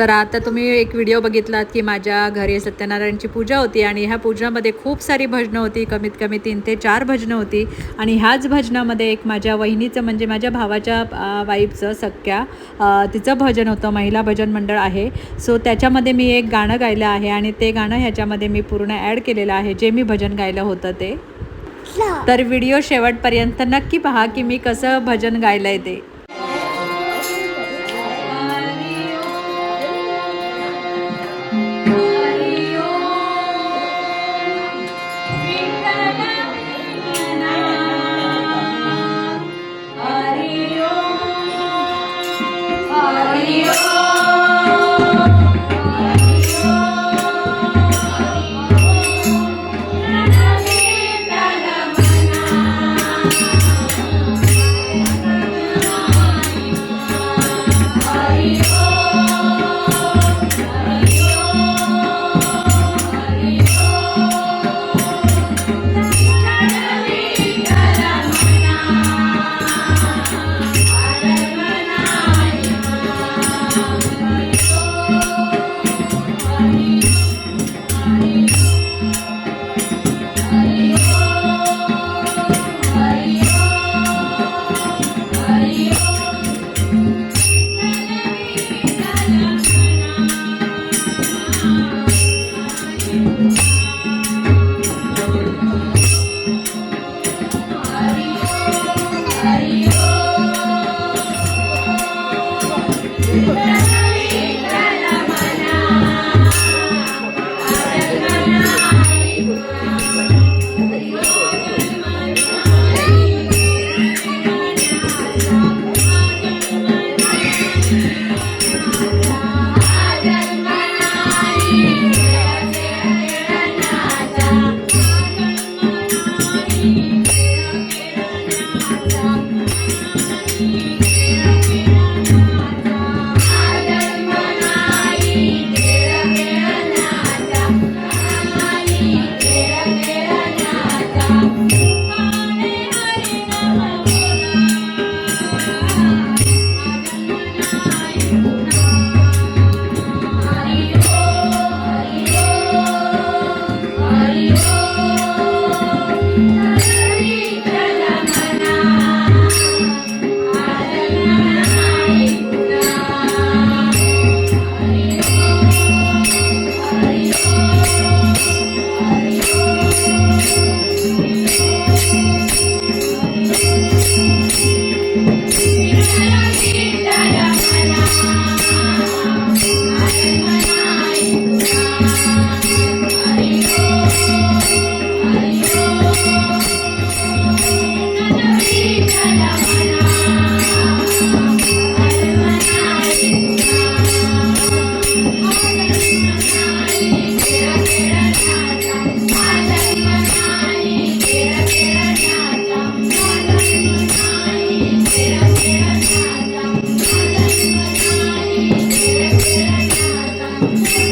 तर आता तुम्ही एक व्हिडिओ बघितलात की माझ्या घरी सत्यनारायणची पूजा होती आणि ह्या पूजामध्ये खूप सारी भजनं होती. कमीत कमी तीन ते चार भजनं होती. आणि ह्याच भजनामध्ये एक माझ्या वहिनीचं म्हणजे माझ्या भावाच्या वाईफचं सख्या तिचं भजन होतं. महिला भजन मंडळ आहे. सो त्याच्यामध्ये मी एक गाणं गायलं आहे आणि ते गाणं ह्याच्यामध्ये मी पूर्ण ॲड केलेलं आहे. जे मी भजन गायलं होतं ते. तर व्हिडिओ शेवटपर्यंत नक्की पहा की मी कसं भजन गायलं आहे ते. Ai, Thank you.